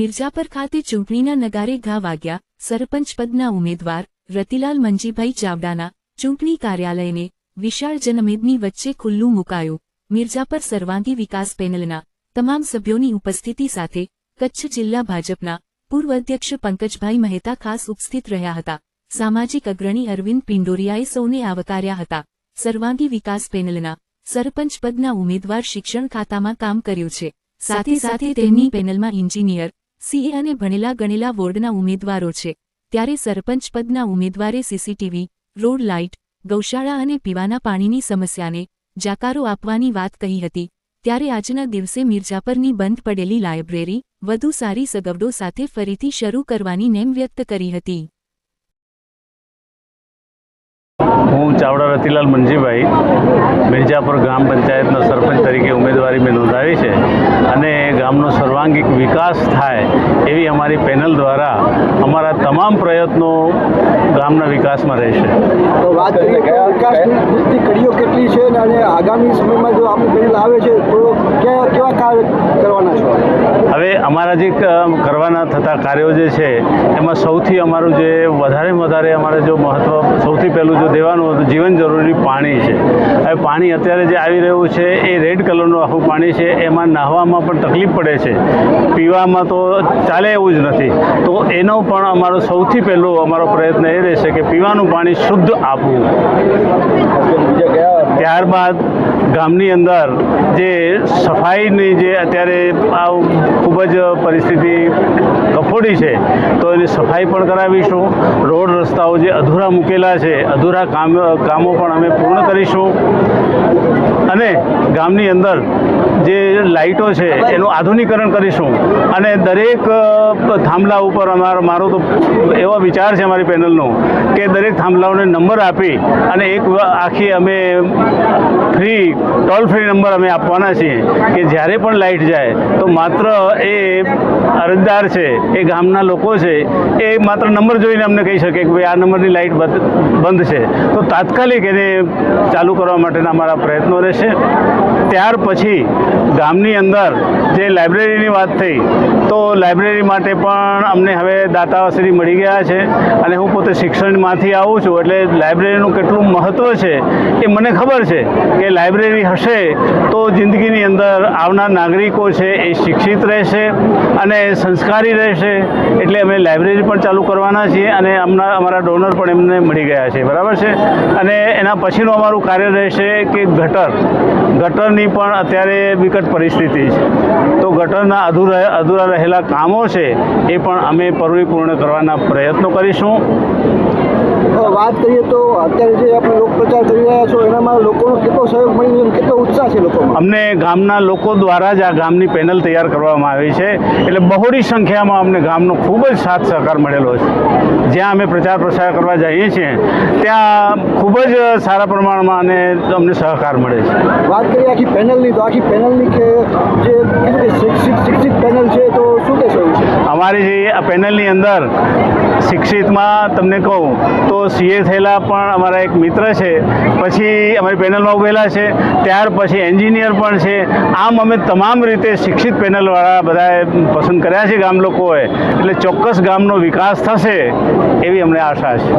મિર્જાપર ખાતે ચૂંટણીના નગારે ઘા વાગ્યા, સરપંચ પદના ઉમેદવાર, રતિલાલ મંજીભાઈ ચાવડાના ચૂંટણી કાર્યાલયને વિશાળ જનમેદની વચ્ચે ખુલ્લું મુકાયું. મિર્જાપર સર્વાંગી વિકાસ પેનલના તમામ સભ્યોની ઉપસ્થિતિ સાથે કચ્છ જિલ્લા ભાજપના પૂર્વ અધ્યક્ષ પંકજભાઈ મહેતા ખાસ ઉપસ્થિત રહ્યા હતા. સામાજિક અગ્રણી અરવિંદ પિંડોરિયાએ સૌને આવકાર્યા હતા. સર્વાંગી વિકાસ પેનલના સરપંચ પદના ઉમેદવાર શિક્ષણ ખાતામાં કામ કર્યું છે. સાથે સાથે તેમની પેનલમાં એન્જિનિયર સીએ અને ભણેલા ગણેલા વોર્ડના ઉમેદવારો છે. ત્યારે સરપંચ પદના ઉમેદવારે સીસીટીવી, રોડ લાઇટ, ગૌશાળા અને પીવાના પાણીની સમસ્યાને જાકારો આપવાની વાત કહી હતી. ત્યારે આજના દિવસે મિર્જાપરની બંધ પડેલી લાયબ્રેરી વધુ સારી સગવડો સાથે ફરીથી શરૂ કરવાની નેમ વ્યક્ત કરી હતી. હું ચાવડા રતિલાલ મંજીભાઈ મિર્જાપુર ગ્રામ પંચાયતના સરપંચ તરીકે ઉમેદવારી મેં નોંધાવી છે અને ગામનો સર્વાંગીક વિકાસ થાય એવી અમારી પેનલ દ્વારા અમારા તમામ પ્રયત્નો ગામના વિકાસમાં રહેશે. તો વાત કરીએ તો વિકાસની ખૂટતી કડીઓ કેટલી છે અને આગામી સમયમાં જો આવે છે તો કેવા કેવા કાર્ય કરવાના છો? હવે અમારા જે કરવાના થતા કાર્યો જે છે એમાં સૌથી અમારું જે વધારે વધારે અમારે જો મહત્ત્વ સૌથી પહેલું જો દેવાનું હતું જીવન જરૂરી પાણી છે. હવે પાણી અત્યારે જે આવી રહ્યું છે, એ રેડ કલરનું આખું પાણી છે, એમાં નાહવામાં પણ તકલીફ પડે છે. પીવામાં તો ચાલે એવું જ નથી. તો એનો પણ અમારો સૌથી પહેલો અમારો પ્રયત્ન એ રહેશે કે પીવાનું પાણી શુદ્ધ આપવું. ત્યારબાદ ગામની અંદર જે સફાઈની જે અત્યારે આ ખૂબ જ પરિસ્થિતિ કફોડી છે, તો એની સફાઈ પણ કરાવીશું. રોડ રસ્તાઓ જે અધૂરા મૂકેલા છે, અધૂરા કામ, કામો પણ અમે પૂર્ણ કરીશું. અને ગામની અંદર જે લાઇટો છે, એનું આધુનિકરણ કરીશું. અને દરેક થાંભલા ઉપર અમારો, મારો તો એવો વિચાર છે અમારી પેનલનો, કે દરેક થાંભલાઓને નંબર આપી અને એક આખી અમે ફ્રી, ટોલ ફ્રી નંબર અમે આપવાના છીએ, કે જ્યારે પણ લાઇટ જાય, તો માત્ર એ અરજદાર છે, એ ગામના લોકો છે, એ માત્ર નંબર જોઈને અમને કહી શકે કે ભાઈ આ નંબરની લાઇટ બંધ છે. તો તાત્કાલિક એને ચાલુ કરવા માટેના અમારા પ્રયત્નો રહેશે. ત્યાર પછી ગામની અંદર જે લાઇબ્રેરીની વાત થઈ તો લાઇબ્રેરી માટે પણ અમને હવે દાતાશ્રી મળી ગયા છે અને હું પોતે શિક્ષણમાંથી આવું છું એટલે લાઇબ્રેરીનું કેટલું મહત્ત્વ છે એ મને ખબર છે કે લાઇબ્રેરી હશે તો જિંદગીની અંદર આવનાર નાગરિકો છે એ શિક્ષિત રહેશે અને સંસ્કારી રહેશે એટલે અમે લાઇબ્રેરી પણ ચાલુ કરવાના છીએ અને અમના અમારા ડોનર પણ એમને મળી ગયા છે, બરાબર છે? અને એના પછીનું અમારું કાર્ય રહેશે કે ગટર. ગટરની પણ અત્યારે વિકટ પરિસ્થિતિ છે. તો ગટરના અધૂરા અધૂરા રહેલા કામો છે એ પણ અમે પરિપૂર્ણ કરવાના પ્રયત્નો કરીશું. વાત કરીએ તો અત્યારે જે આપણે લોક પ્રચાર કરી રહ્યા છો એનામાં લોકોનો કેટલો સહયોગ મળી રહ્યો કેટલો ઉત્સાહ છે લોકો અમને ગામના લોકો દ્વારા જ આ ગામની પેનલ તૈયાર કરવામાં આવી છે. એટલે બહોળી સંખ્યામાં અમને ગામનો ખૂબ જ સાથ સહકાર મળેલો છે. જ્યાં અમે પ્રચાર પ્રસાર કરવા જઈએ છીએ ત્યાં ખૂબ જ સારા પ્રમાણમાં અને અમને સહકાર મળે છે. વાત કરીએ આખી પેનલની તો આખી પેનલની કે જે શિક્ષિત શિક્ષિત પેનલ છે તો શું કહેશો અમારી જે આ પેનલની અંદર શિક્ષિતમાં તમને કહું તો સીએ થયેલા પણ અમારા એક મિત્ર છે. પછી અમારી પેનલમાં ઉભેલા છે. ત્યાર પછી એન્જિનિયર પણ છે. આમ અમે તમામ રીતે શિક્ષિત પેનલવાળા બધાએ પસંદ કર્યા છે ગામ લોકોએ. એટલે ચોક્કસ ગામનો વિકાસ થશે એવી અમને આશા છે.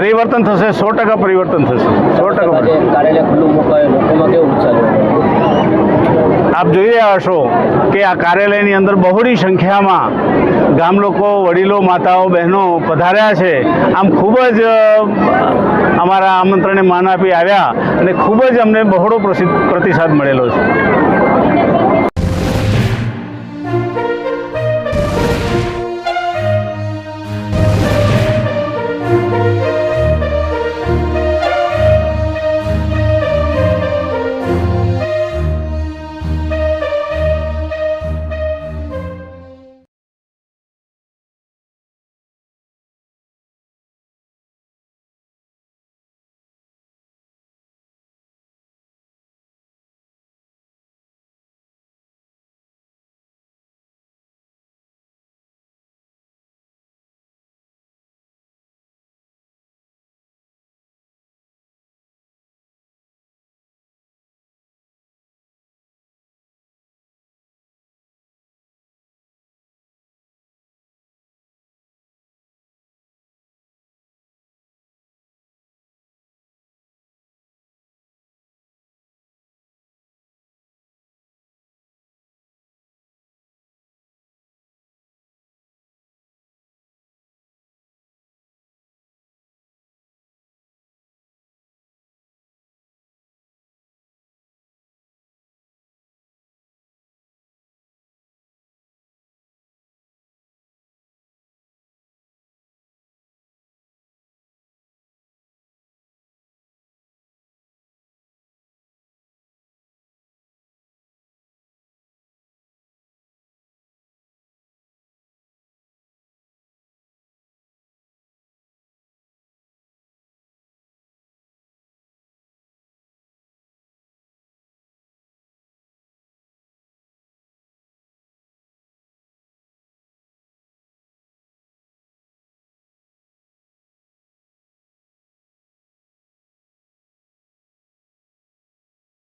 પરિવર્તન થશે સો ટકા પરિવર્તન થશે. સો ટકા આપ જોઈ રહ્યા હશો કે આ કાર્યાલયની અંદર બહોળી સંખ્યામાં ગામ લોકો વડીલો માતાઓ બહેનો પધાર્યા છે. આમ ખૂબ જ અમારા આમંત્રણને માન આપી આવ્યા અને ખૂબ જ અમને બહોળો પ્રસિદ્ધ પ્રતિસાદ મળેલો છે.